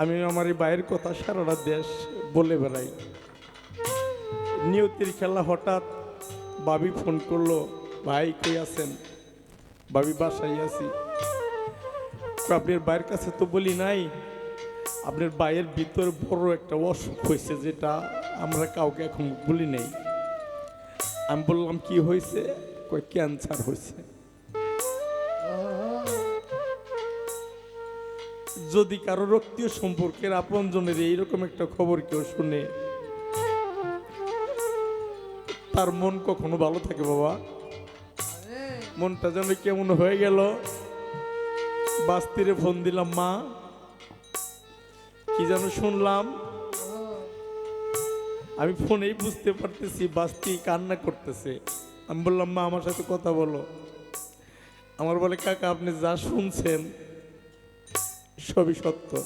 আমি আমার এই বাইরের কথা সারাটা দেশ বলে বেড়াই। নিয়তির খেলা হঠাৎ বাবি ফোন করল, ভাই, কই আছেন? বাবি বাসায় আছি। আপনার বাইরের কাছে তো বলি নাই, আপনার বাইয়ের ভিতরে বড় একটা অসুখ হয়েছে যেটা আমরা কাউকে এখন বলি নাই। আমি বললাম, কি হয়েছে? কই ক্যান্সার হয়েছে। যদি কারও রক্তীয় সম্পর্কের আপনজনের এইরকম একটা খবর কেউ শুনে, তার মন কখনো ভালো থাকে বাবা? মনটা যেন কেমন হয়ে গেল। বাস্তিরে ফোন দিলাম, মা, কি যেন শুনলাম? আমি ফোনেই বুঝতে পারতেছি, বাস্তি কান্না করতেছে। আমি বললাম, মা, আমার সাথে কথা বলো। আমার বলে, কাকা, আপনি যা শুনছেন সবই সত্য।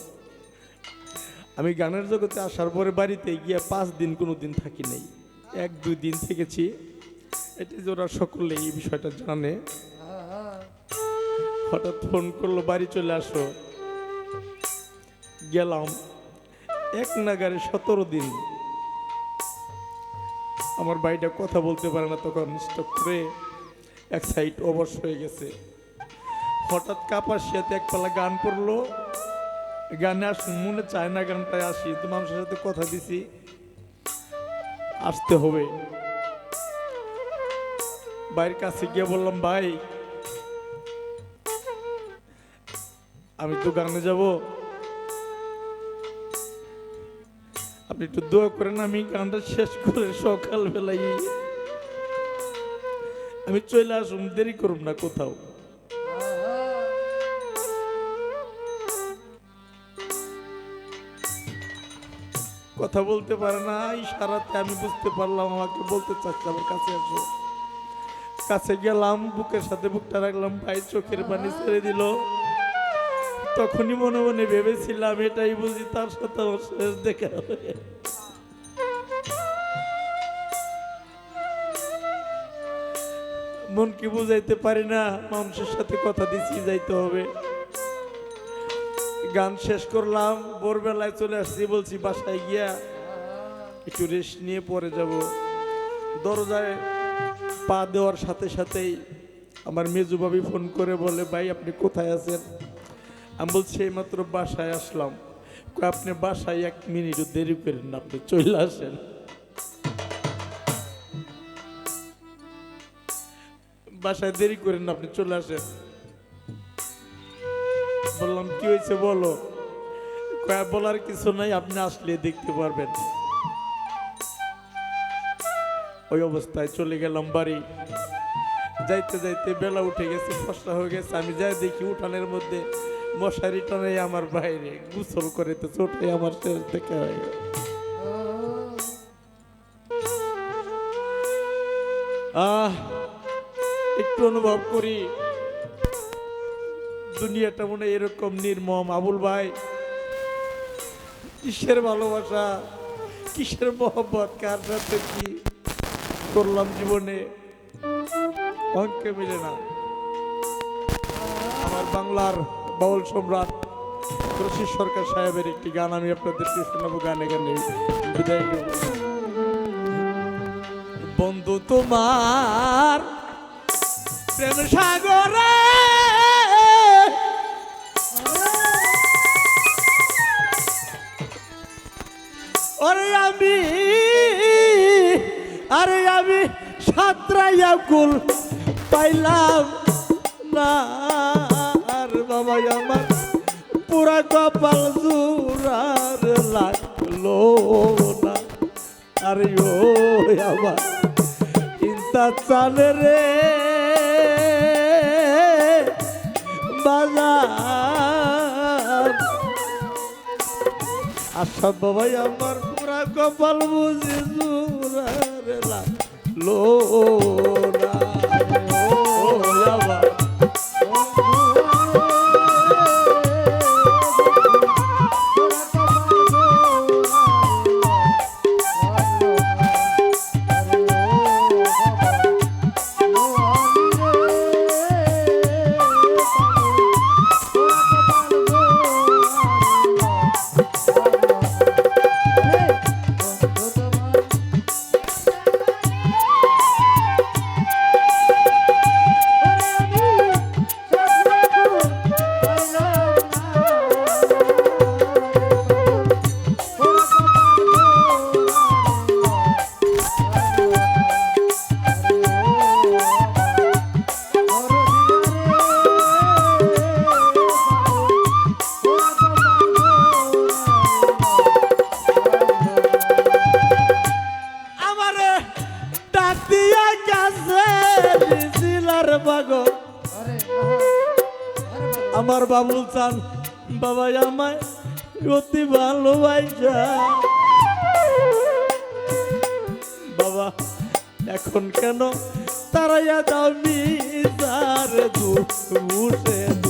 আমি গানের জগতে আসার পরে বাড়িতে গিয়ে পাঁচ দিন কোনো দিন থাকি নাই। এক, দুই দিন থেকেছি। এটি ওরা সকলে এই বিষয়টা জানে। হঠাৎ ফোন করল, বাড়ি চলে আসো। গেলাম। এক নাগারে সতেরো দিন। আমার বাড়িটা কথা বলতে পারে না, তখন স্টপ করে এক সাইড অবশ হয়ে গেছে। হঠাৎ কাপাসিয়াতে এক পালা গান করল গানে আস মনে চায় না গানটায় আসি তো মানুষের সাথে কথা দিছি, আসতে হবে। বাইরের কাছে গিয়ে বললাম, ভাই, আমি তো গানে যাব। আপনি একটু দোয়া করেন, আমি গানটা শেষ করে সকালবেলায় আমি চলে আসুন, দেরি করুন না কোথাও। কথা বলতে পারে না, ইশারাতে আমি বুঝতে পারলাম, আমাকে বলতে চাচ্ছে, আমার কাছে আসো কাছে গেলাম, বুকের সাথে বুকটা রাখলাম, ভাই চোখের পানি ছেড়ে দিল। তখনই মনে মনে ভেবেছিলাম, এটাই বুঝি তার সাথে আমার শেষ দেখা হবে। মনকে বুঝাইতে পারি না, মানুষের সাথে কথা দিচ্ছি যাইতে হবে। গান শেষ করলাম, ভোরবেলায় চলে আসছি, বলছি বাসায় গিয়া একটু রেস্ট নিয়ে পরে যাব। দরজায় পা দেওয়ার সাথে সাথেই আমার মেজু ভাবি ফোন করে বলে, ভাই, আপনি কোথায় আছেন? আমি বলছি এইমাত্র বাসায় আসলাম। আপনি বাসায় এক মিনিটও দেরি করেন না, আপনি চলে আসেন। বাসায় দেরি করেন না, আপনি চলে আসেন। বললাম, কি হয়েছে বলো? বলার কিছু নাই, আপনি আসলে দেখতে পারবেন। ওই অবস্থায় চলে গেলাম বাড়ি। যাইতে যাইতে বেলা উঠে গেছে, ফসলা হয়ে গেছে। আমি যাই দেখি উঠানের মধ্যে মশারি টানাই আমার বাইরে, গোসল করে তো চোটে আমার শেষ দেখা হয়ে গেল। আহ, একটু অনুভব করি। দুনিয়াটা মনে এরকম নির্মম। আবুল ভাই, কিসের ভালোবাসা? কিসের মহব্বত? কার সাথে কি করলাম জীবনে? অঙ্কে মিলে না। আমার বাংলার বাউল সম্রাট রশিদ সরকার সাহেবের একটি গান আমি আপনাদেরকে শোনাবো, গানে গানে। বন্ধু তোমার প্রেম সাগরে ওরে আমি, আরে আমি সাতরাইয়া কুল পাইলাম না। আর বাবা, আমার পুরা কপাল জুরার লাগল না। আরে ও আমার চিন্তা চালে রে। বাজার। আশা বাবাই আমার পুরা কপাল বুঝি জুরারে লো না বাবা আমায় অতি ভালোবাসা। বাবা এখন কেন তারাইয়া দাও দুঃখ মুসে দুইটা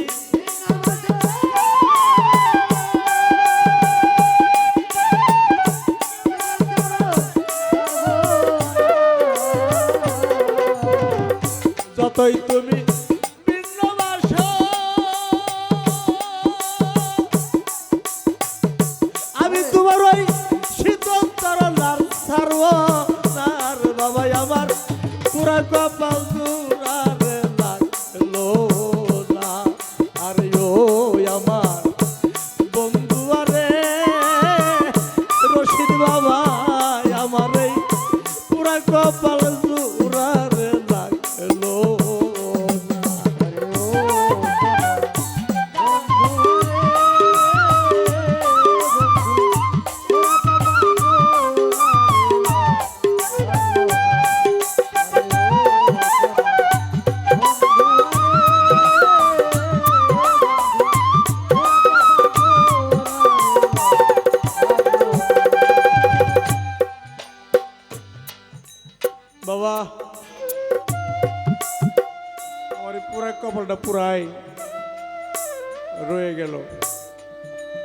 সারব সার বাবা আমার পুরা কপাল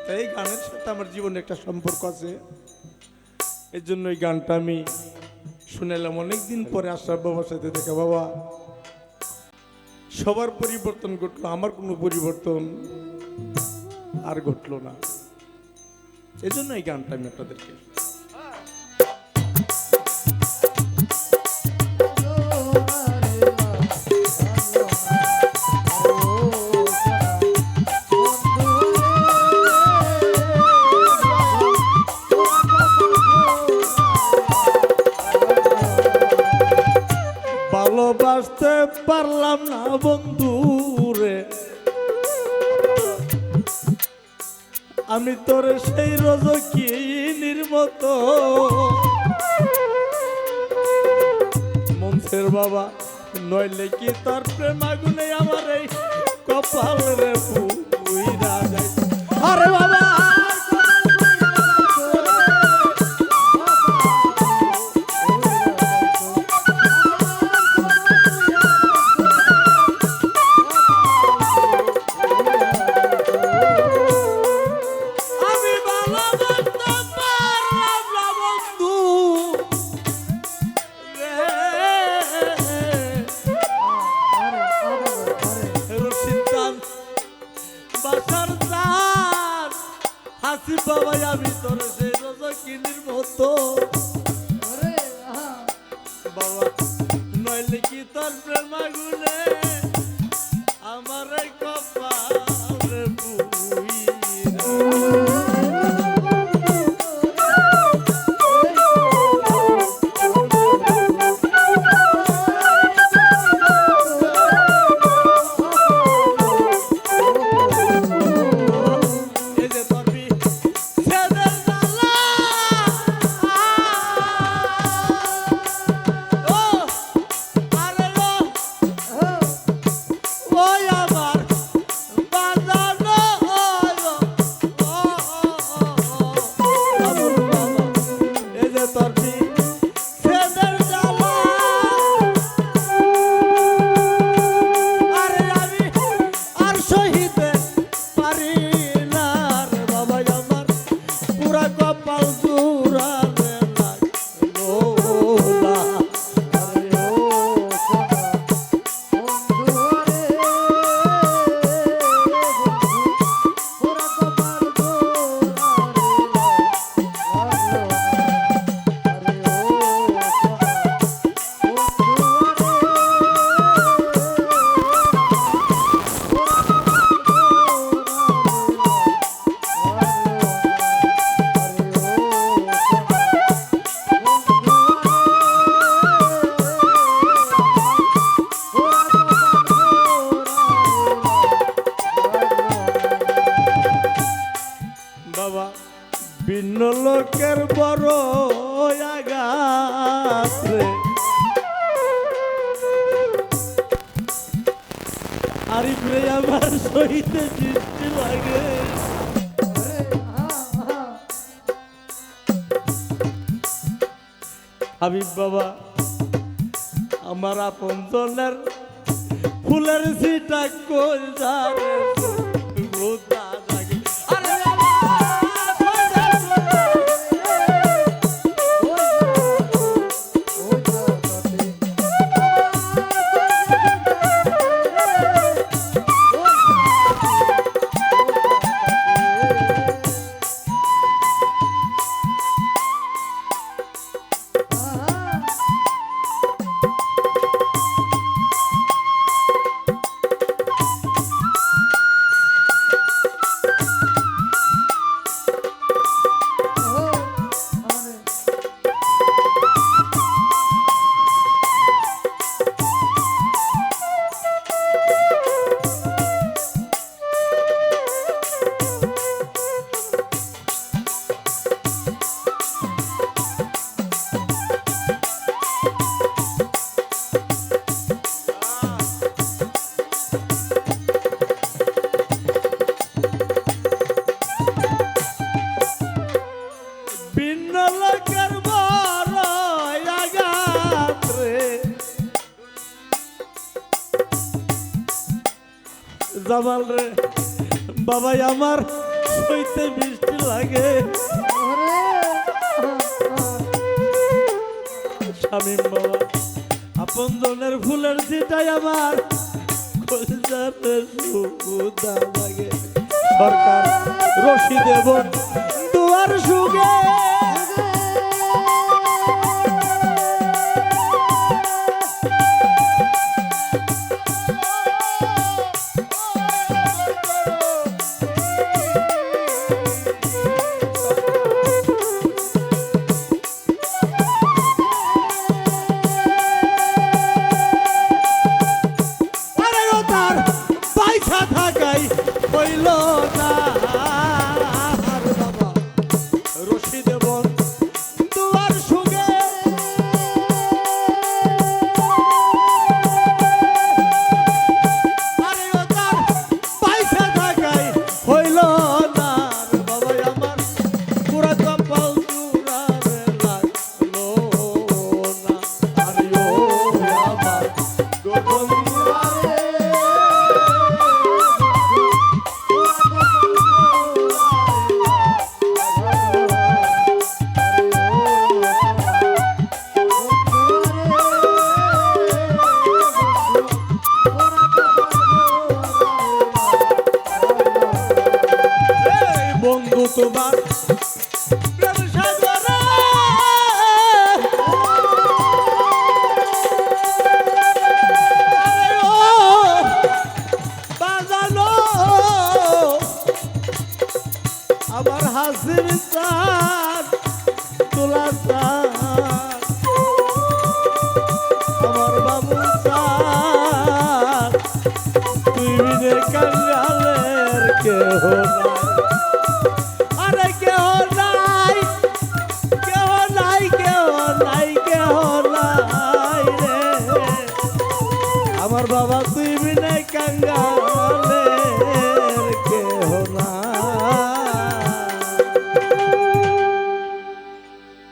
তাই এই গানের সাথে আমার জীবনে একটা সম্পর্ক আছে। এর জন্য এই গানটা আমি শুনেলাম অনেকদিন পরে আশরাফ বাবার সাথে দেখে। বাবা, সবার পরিবর্তন ঘটলো, আমার কোনো পরিবর্তন আর ঘটলো না। এই জন্য এই গানটা আমি আপনাদেরকে ভালোবাসতে পারলাম না বন্ধু রে। আমি তোর সেই রোজ কি নির্মত মনসের বাবা, নইলে কি তার প্রেম আগুনে আমার এই কপাল রে হাসি বাবাই আমি তোর সেই রজকিনীর মতো। বাবা নইলে কি তোর প্রেম আরিফ আমার সহিতে দৃষ্টি লাগে। হাবিব বাবা আমার আপন জনের ফুলের সিটা কই যাবে জামাল রে। বাবাই আমার, হইতে মিষ্টি লাগে। স্বামী বাবা আপন জনের ফুলের সিটাই আমার। লাগে। সরকার রশি দেব তোমার সুখে।